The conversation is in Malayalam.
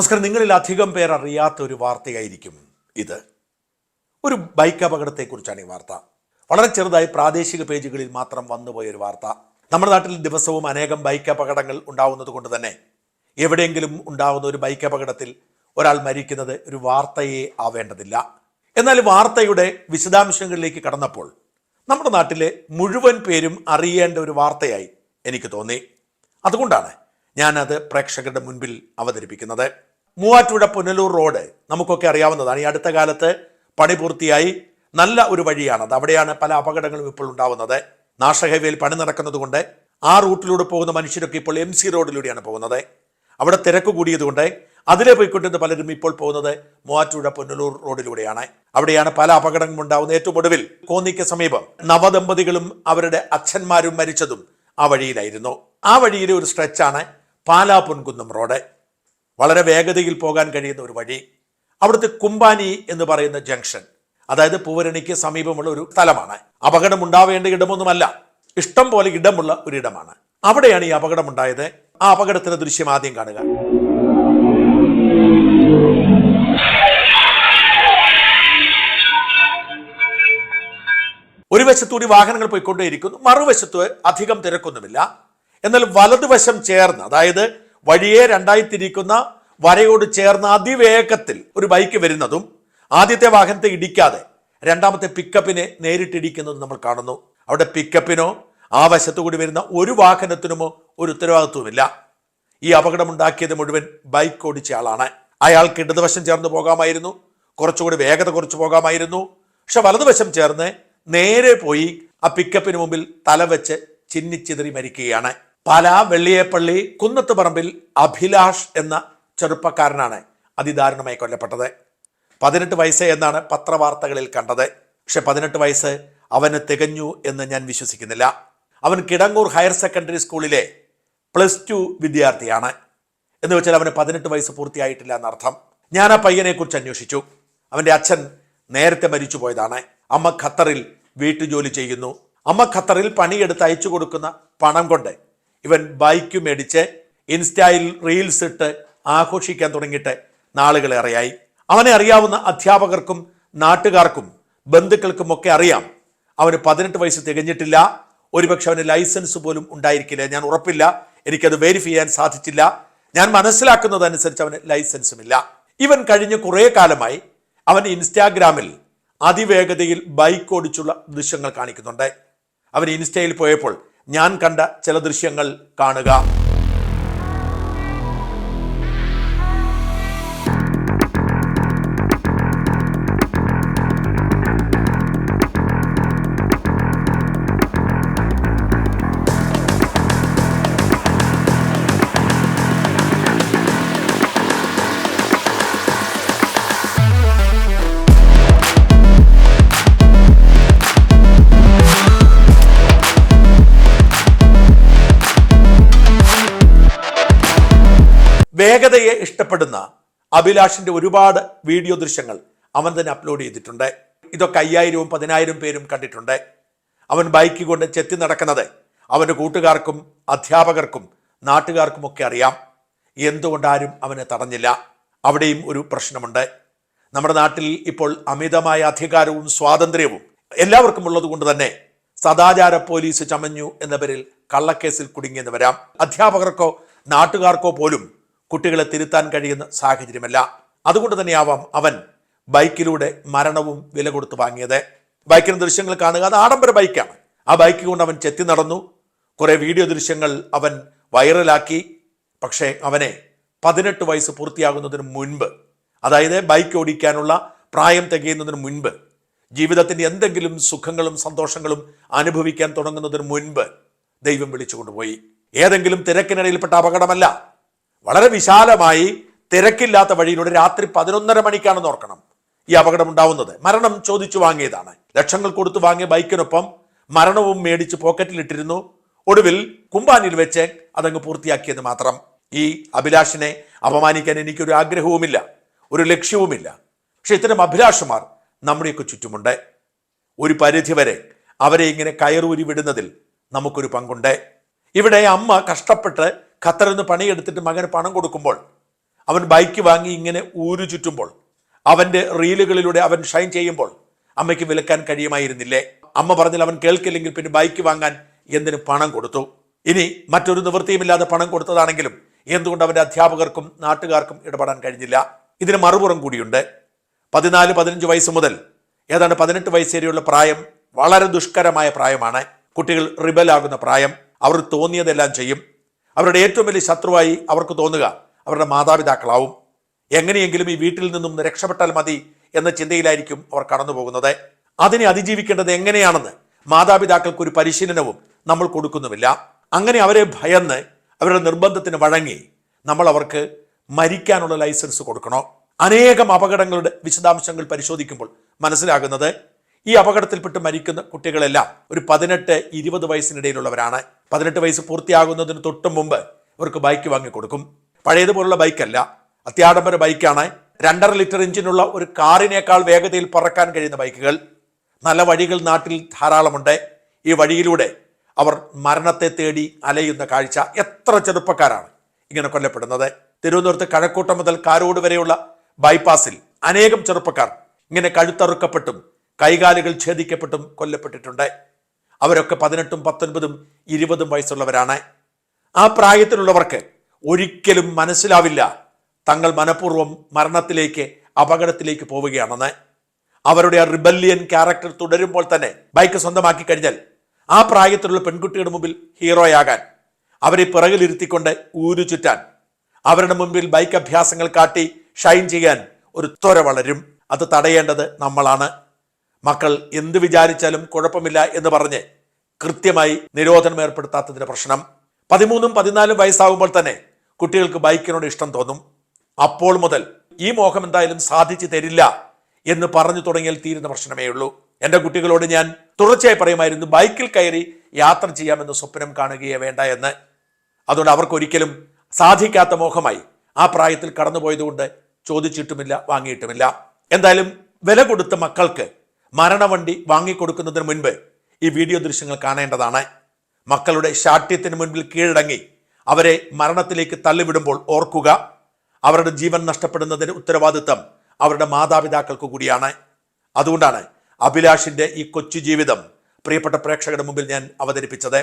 നമസ്കാരം. നിങ്ങളിൽ അധികം പേർ അറിയാത്ത ഒരു വാർത്തയായിരിക്കും ഇത്. ഒരു ബൈക്ക് അപകടത്തെക്കുറിച്ചാണ് ഈ വാർത്ത. വളരെ ചെറുതായി പ്രാദേശിക പേജുകളിൽ മാത്രം വന്നുപോയ ഒരു വാർത്ത. നമ്മുടെ നാട്ടിൽ ദിവസവും അനേകം ബൈക്ക് അപകടങ്ങൾ ഉണ്ടാവുന്നത് കൊണ്ട് തന്നെ എവിടെയെങ്കിലും ഉണ്ടാകുന്ന ഒരു ബൈക്ക് അപകടത്തിൽ ഒരാൾ മരിക്കുന്നത് ഒരു വാർത്തയെ ആവേണ്ടതില്ല. എന്നാൽ വാർത്തയുടെ വിശദാംശങ്ങളിലേക്ക് കടന്നപ്പോൾ നമ്മുടെ നാട്ടിലെ മുഴുവൻ പേരും അറിയേണ്ട ഒരു വാർത്തയായി എനിക്ക് തോന്നി. അതുകൊണ്ടാണ് ഞാനത് പ്രേക്ഷകരുടെ മുൻപിൽ അവതരിപ്പിക്കുന്നത്. മൂവാറ്റുപുഴ പുനലൂർ റോഡ് നമുക്കൊക്കെ അറിയാവുന്നതാണ്. ഈ അടുത്ത കാലത്ത് പണി പൂർത്തിയായി. നല്ല ഒരു വഴിയാണ്. അത് അവിടെയാണ് പല അപകടങ്ങളും ഇപ്പോൾ ഉണ്ടാവുന്നത്. നാഷ ഹൈവേയിൽ പണി നടക്കുന്നതുകൊണ്ട് ആ റൂട്ടിലൂടെ പോകുന്ന മനുഷ്യരൊക്കെ ഇപ്പോൾ എം സി റോഡിലൂടെയാണ് പോകുന്നത്. അവിടെ തിരക്ക് കൂടിയതുകൊണ്ട് അതിലെ പോയിക്കൊണ്ടിരുന്ന പലരും ഇപ്പോൾ പോകുന്നത് മൂവാറ്റുപുഴ പുനലൂർ റോഡിലൂടെയാണ്. അവിടെയാണ് പല അപകടങ്ങളും ഉണ്ടാവുന്നത്. ഏറ്റവും ഒടുവിൽ കോന്നിക്ക് സമീപം നവദമ്പതികളും അവരുടെ അച്ഛന്മാരും മരിച്ചതും ആ വഴിയിലായിരുന്നു. ആ വഴിയിലെ ഒരു സ്ട്രെച്ചാണ് പാലാ പൊൻകുന്നം റോഡ്. വളരെ വേഗതയിൽ പോകാൻ കഴിയുന്ന ഒരു വഴി. അവിടുത്തെ കുമ്പാനി എന്ന് പറയുന്ന ജംഗ്ഷൻ അതായത് പൂവരണിക്ക് സമീപമുള്ള ഒരു സ്ഥലമാണ്. അപകടം ഉണ്ടാവേണ്ട ഇടമൊന്നുമല്ല ഇഷ്ടം പോലെ ഇടമുള്ള ഒരു ഇടമാണ്. അവിടെയാണ് ഈ അപകടം ഉണ്ടായത്. ആ അപകടത്തിന്റെ ദൃശ്യം ആദ്യം കാണുക. ഒരു വശത്തൂടി വാഹനങ്ങൾ പോയിക്കൊണ്ടേയിരിക്കുന്നു മറുവശത്ത് അധികം തിരക്കൊന്നുമില്ല. എന്നാൽ വലതുവശം ചേർന്ന് അതായത് വഴിയെ രണ്ടായി തിരിക്കുന്ന വരയോട് ചേർന്ന അതിവേഗത്തിൽ ഒരു ബൈക്ക് വരുന്നതും ആദ്യത്തെ വാഹനത്തെ ഇടിക്കാതെ രണ്ടാമത്തെ പിക്കപ്പിനെ നേരിട്ടിടിക്കുന്നതും നമ്മൾ കാണുന്നു. അവിടെ പിക്കപ്പിനോ ആ വശത്തു കൂടി വരുന്ന ഒരു വാഹനത്തിനുമോ ഒരു ഉത്തരവാദിത്വമില്ല ഈ അപകടമുണ്ടാക്കിയത് മുഴുവൻ ബൈക്ക് ഓടിച്ച ആളാണ്. അയാൾക്ക് ഇടതുവശം ചേർന്ന് പോകാമായിരുന്നു. കുറച്ചുകൂടി വേഗത കുറച്ച് പോകാമായിരുന്നു. പക്ഷെ വലതുവശം ചേർന്ന് നേരെ പോയി ആ പിക്കപ്പിന് മുമ്പിൽ തലവെച്ച് ചിന്നിച്ചിതറി മരിക്കുകയാണ്. പാല വെള്ളിയേപ്പള്ളി കുന്നത്ത് പറമ്പിൽ അഭിലാഷ് എന്ന ചെറുപ്പക്കാരനാണ് അതിദാരുണമായി കൊല്ലപ്പെട്ടത്. പതിനെട്ട് വയസ്സ് എന്നാണ് പത്രവാർത്തകളിൽ കണ്ടത്. പക്ഷെ പതിനെട്ട് വയസ്സ് അവന് തികഞ്ഞു എന്ന് ഞാൻ വിശ്വസിക്കുന്നില്ല. അവൻ കിടങ്ങൂർ ഹയർ സെക്കൻഡറി സ്കൂളിലെ പ്ലസ് ടു വിദ്യാർത്ഥിയാണ്. എന്ന് വെച്ചാൽ അവന് പതിനെട്ട് വയസ്സ് പൂർത്തിയായിട്ടില്ല എന്നർത്ഥം. ഞാൻ ആ പയ്യനെക്കുറിച്ച് അന്വേഷിച്ചു. അവന്റെ അച്ഛൻ നേരത്തെ മരിച്ചു പോയതാണ്. അമ്മ ഖത്തറിൽ വീട്ടുജോലി ചെയ്യുന്നു. അമ്മ ഖത്തറിൽ പണിയെടുത്ത് അയച്ചു കൊടുക്കുന്ന പണം കൊണ്ട് ഇവൻ ബൈക്ക് മേടിച്ച് ഇൻസ്റ്റയിൽ റീൽസ് ഇട്ട് ആഘോഷിക്കാൻ തുടങ്ങിയിട്ട് നാളുകളേറെയായി അവനെ അറിയാവുന്ന അധ്യാപകർക്കും നാട്ടുകാർക്കും ബന്ധുക്കൾക്കും ഒക്കെ അറിയാം. അവന് പതിനെട്ട് വയസ്സ് തികഞ്ഞിട്ടില്ല. ഒരുപക്ഷെ അവന് ലൈസൻസ് പോലും ഉണ്ടായിരിക്കില്ല. ഞാൻ ഉറപ്പില്ല. എനിക്കത് വെരിഫൈ ചെയ്യാൻ സാധിച്ചില്ല. ഞാൻ മനസ്സിലാക്കുന്നതനുസരിച്ച് അവന് ലൈസൻസും ഇല്ല ഇവൻ കഴിഞ്ഞ കുറേ കാലമായി അവൻ ഇൻസ്റ്റാഗ്രാമിൽ അതിവേഗതയിൽ ബൈക്ക് ഓടിച്ചുള്ള ദൃശ്യങ്ങൾ കാണിക്കുന്നുണ്ട്. അവൻ ഇൻസ്റ്റയിൽ പോയപ്പോൾ ഞാൻ കണ്ട ചില ദൃശ്യങ്ങൾ കാണുക. വേഗതയെ ഇഷ്ടപ്പെടുന്ന അഭിലാഷിന്റെ ഒരുപാട് വീഡിയോ ദൃശ്യങ്ങൾ അവൻ തന്നെ അപ്ലോഡ് ചെയ്തിട്ടുണ്ട്. ഇതൊക്കെ അയ്യായിരവും പതിനായിരം പേരും കണ്ടിട്ടുണ്ട്. അവൻ ബൈക്ക് കൊണ്ട് ചെത്തി നടക്കുന്നത് അവന്റെ കൂട്ടുകാർക്കും അധ്യാപകർക്കും നാട്ടുകാർക്കും ഒക്കെ അറിയാം. എന്തുകൊണ്ട് ആരും അവനെ തടഞ്ഞില്ല? അവിടെയും ഒരു പ്രശ്നമുണ്ട്. നമ്മുടെ നാട്ടിൽ ഇപ്പോൾ അമിതമായ അധികാരവും സ്വാതന്ത്ര്യവും എല്ലാവർക്കും ഉള്ളത് കൊണ്ട് തന്നെ സദാചാര പോലീസ് ചമഞ്ഞു എന്ന പേരിൽ കള്ളക്കേസിൽ കുടുങ്ങിയെന്ന് വരാം. അധ്യാപകർക്കോ നാട്ടുകാർക്കോ പോലും കുട്ടികളെ തിരുത്താൻ കഴിയുന്ന സാഹചര്യമല്ല. അതുകൊണ്ട് തന്നെയാവാം അവൻ ബൈക്കിലൂടെ മരണവും വില കൊടുത്ത് വാങ്ങിയത്. ബൈക്കിന് ദൃശ്യങ്ങൾ കാണുക അത് ആഡംബര ബൈക്കാണ്. ആ ബൈക്ക് കൊണ്ട് അവൻ ചെത്തി നടന്നു. കുറേ വീഡിയോ ദൃശ്യങ്ങൾ അവൻ വൈറലാക്കി. പക്ഷേ അവനെ പതിനെട്ട് വയസ്സ് പൂർത്തിയാകുന്നതിന് മുൻപ് അതായത് ബൈക്ക് ഓടിക്കാനുള്ള പ്രായം തികയുന്നതിന് മുൻപ് ജീവിതത്തിന്റെ എന്തെങ്കിലും സുഖങ്ങളും സന്തോഷങ്ങളും അനുഭവിക്കാൻ തുടങ്ങുന്നതിന് മുൻപ് ദൈവം വിളിച്ചുകൊണ്ടുപോയി ഏതെങ്കിലും തിരക്കിനിടയിൽപ്പെട്ട അപകടമല്ല. വളരെ വിശാലമായി തിരക്കില്ലാത്ത വഴിയിലൂടെ രാത്രി പതിനൊന്നര മണിക്കാണെന്ന് ഓർക്കണം ഈ അപകടം ഉണ്ടാവുന്നത്. മരണം ചോദിച്ചു വാങ്ങിയതാണ്. ലക്ഷങ്ങൾ കൊടുത്തു വാങ്ങിയ ബൈക്കിനൊപ്പം മരണവും മേടിച്ച് പോക്കറ്റിലിട്ടിരുന്നു ഒടുവിൽ കുമ്പാനിൽ വെച്ച് അതങ്ങ് പൂർത്തിയാക്കിയത് മാത്രം. ഈ അഭിലാഷിനെ അപമാനിക്കാൻ എനിക്കൊരു ആഗ്രഹവുമില്ല ഒരു ലക്ഷ്യവുമില്ല. പക്ഷെ ഇത്തരം അഭിലാഷമാർ നമ്മുടെയൊക്കെ ചുറ്റുമുണ്ട്. ഒരു പരിധിവരെ അവരെ ഇങ്ങനെ കയറൂരി വിടുന്നതിൽ നമുക്കൊരു പങ്കുണ്ട്. ഇവിടെ അമ്മ കഷ്ടപ്പെട്ട് ഖത്തറിൽ നിന്ന് പണിയെടുത്തിട്ട് മകന് പണം കൊടുക്കുമ്പോൾ അവൻ ബൈക്ക് വാങ്ങി ഇങ്ങനെ ഊരു ചുറ്റുമ്പോൾ അവന്റെ റീലുകളിലൂടെ അവൻ ഷൈൻ ചെയ്യുമ്പോൾ അമ്മയ്ക്ക് വിലക്കാൻ കഴിയുമായിരുന്നില്ലേ? അമ്മ പറഞ്ഞാൽ അവൻ കേൾക്കില്ലെങ്കിൽ പിന്നെ ബൈക്ക് വാങ്ങാൻ എന്തിന് പണം കൊടുത്തു? ഇനി മറ്റൊരു നിവൃത്തിയുമില്ലാതെ പണം കൊടുത്തതാണെങ്കിലും എന്തുകൊണ്ട് അവന്റെ അധ്യാപകർക്കും നാട്ടുകാർക്കും ഇടപെടാൻ കഴിഞ്ഞില്ല? ഇതിന് മറുപുറം കൂടിയുണ്ട്. പതിനാല് പതിനഞ്ച് വയസ്സ് മുതൽ ഏതാണ്ട് പതിനെട്ട് വയസ്സ് വരെയുള്ള പ്രായം വളരെ ദുഷ്കരമായ പ്രായമാണ്. കുട്ടികൾ റിബലാകുന്ന പ്രായം. അവർ തോന്നിയതെല്ലാം ചെയ്യും. അവരുടെ ഏറ്റവും വലിയ ശത്രുവായി അവർക്ക് തോന്നുക അവരുടെ മാതാപിതാക്കളാവും. എങ്ങനെയെങ്കിലും ഈ വീട്ടിൽ നിന്നും രക്ഷപ്പെട്ടാൽ മതി എന്ന ചിന്തയിലായിരിക്കും അവർ കടന്നു പോകുന്നത്. അതിനെ അതിജീവിക്കേണ്ടത് എങ്ങനെയാണെന്ന് മാതാപിതാക്കൾക്ക് ഒരു പരിശീലനവും നമ്മൾ കൊടുക്കുന്നുമില്ല. അങ്ങനെ അവരെ ഭയന്ന് അവരുടെ നിർബന്ധത്തിന് വഴങ്ങി നമ്മൾ അവർക്ക് മരിക്കാനുള്ള ലൈസൻസ് കൊടുക്കണോ? അനേകം അപകടങ്ങളുടെ വിശദാംശങ്ങൾ പരിശോധിക്കുമ്പോൾ മനസ്സിലാകുന്നത് ഈ അപകടത്തിൽപ്പെട്ട് മരിക്കുന്ന കുട്ടികളെല്ലാം ഒരു പതിനെട്ട് ഇരുപത് വയസ്സിനിടയിലുള്ളവരാണ്. പതിനെട്ട് വയസ്സ് പൂർത്തിയാകുന്നതിന് തൊട്ട് മുമ്പ് ഇവർക്ക് ബൈക്ക് വാങ്ങിക്കൊടുക്കും പഴയതുപോലുള്ള ബൈക്കല്ല അത്യാഡംബര ബൈക്കാണ് രണ്ടര ലിറ്റർ എഞ്ചിനുള്ള ഒരു കാറിനേക്കാൾ വേഗതയിൽ പറക്കാൻ കഴിയുന്ന ബൈക്കുകൾ നല്ല വഴികൾ നാട്ടിൽ ധാരാളമുണ്ട്. ഈ വഴിയിലൂടെ അവർ മരണത്തെ തേടി അലയുന്ന കാഴ്ച എത്ര ചെറുപ്പക്കാരാണ് ഇങ്ങനെ കൊല്ലപ്പെടുന്നത്. തിരുവനന്തപുരത്ത് കഴക്കൂട്ടം മുതൽ കാരോട് വരെയുള്ള ബൈപ്പാസിൽ അനേകം ചെറുപ്പക്കാർ ഇങ്ങനെ കഴുത്തറുക്കപ്പെട്ടും കൈകാലുകൾ ഛേദിക്കപ്പെട്ടും കൊല്ലപ്പെട്ടിട്ടുണ്ട്. അവരൊക്കെ പതിനെട്ടും പത്തൊൻപതും ഇരുപതും വയസ്സുള്ളവരാണ്. ആ പ്രായത്തിലുള്ളവർക്ക് ഒരിക്കലും മനസ്സിലാവില്ല തങ്ങൾ മനഃപൂർവം മരണത്തിലേക്ക് അപകടത്തിലേക്ക് പോവുകയാണെന്ന്. അവരുടെ ആ റിബല്യൻ ക്യാരക്ടർ തുടരുമ്പോൾ തന്നെ ബൈക്ക് സ്വന്തമാക്കി കഴിഞ്ഞാൽ ആ പ്രായത്തിലുള്ള പെൺകുട്ടിയുടെ മുമ്പിൽ ഹീറോയാകാൻ അവരെ പിറകിലിരുത്തിക്കൊണ്ട് ഊരു ചുറ്റാൻ അവരുടെ മുമ്പിൽ ബൈക്ക് അഭ്യാസങ്ങൾ കാട്ടി ഷൈൻ ചെയ്യാൻ ഒരു ത്വര വളരും. അത് തടയേണ്ടത് നമ്മളാണ്. മക്കൾ എന്ത് വിചാരിച്ചാലും കുഴപ്പമില്ല എന്ന് പറഞ്ഞ് കൃത്യമായി നിരോധനം ഏർപ്പെടുത്താത്തതിന്റെ പ്രശ്നം. പതിമൂന്നും പതിനാലും വയസ്സാകുമ്പോൾ തന്നെ കുട്ടികൾക്ക് ബൈക്കിനോട് ഇഷ്ടം തോന്നും. അപ്പോൾ മുതൽ ഈ മോഹം എന്തായാലും സാധിച്ചു തരില്ല എന്ന് പറഞ്ഞു തുടങ്ങിയാൽ തീരുന്ന പ്രശ്നമേ ഉള്ളൂ. എന്റെ കുട്ടികളോട് ഞാൻ തുടർച്ചയായി പറയുമായിരുന്നു ബൈക്കിൽ കയറി യാത്ര ചെയ്യാമെന്ന് സ്വപ്നം കാണുകയേ വേണ്ട എന്ന്. അതുകൊണ്ട് അവർക്കൊരിക്കലും സാധിക്കാത്ത മോഹമായി ആ പ്രായത്തിൽ കടന്നുപോയതുകൊണ്ട് ചോദിച്ചിട്ടുമില്ല വാങ്ങിയിട്ടുമില്ല. എന്തായാലും വില കൊടുത്ത മക്കൾക്ക് മരണവണ്ടി വാങ്ങിക്കൊടുക്കുന്നതിന് മുൻപ് ഈ വീഡിയോ ദൃശ്യങ്ങൾ കാണേണ്ടതാണ്. മക്കളുടെ ശാഠ്യത്തിന് മുൻപിൽ കീഴടങ്ങി അവരെ മരണത്തിലേക്ക് തള്ളിവിടുമ്പോൾ ഓർക്കുക അവരുടെ ജീവൻ നഷ്ടപ്പെടുന്നതിന് ഉത്തരവാദിത്തം അവരുടെ മാതാപിതാക്കൾക്ക് കൂടിയാണ്. അതുകൊണ്ടാണ് അഭിലാഷിന്റെ ഈ കൊച്ചു ജീവിതം പ്രിയപ്പെട്ട പ്രേക്ഷകരുടെ മുമ്പിൽ ഞാൻ അവതരിപ്പിച്ചത്.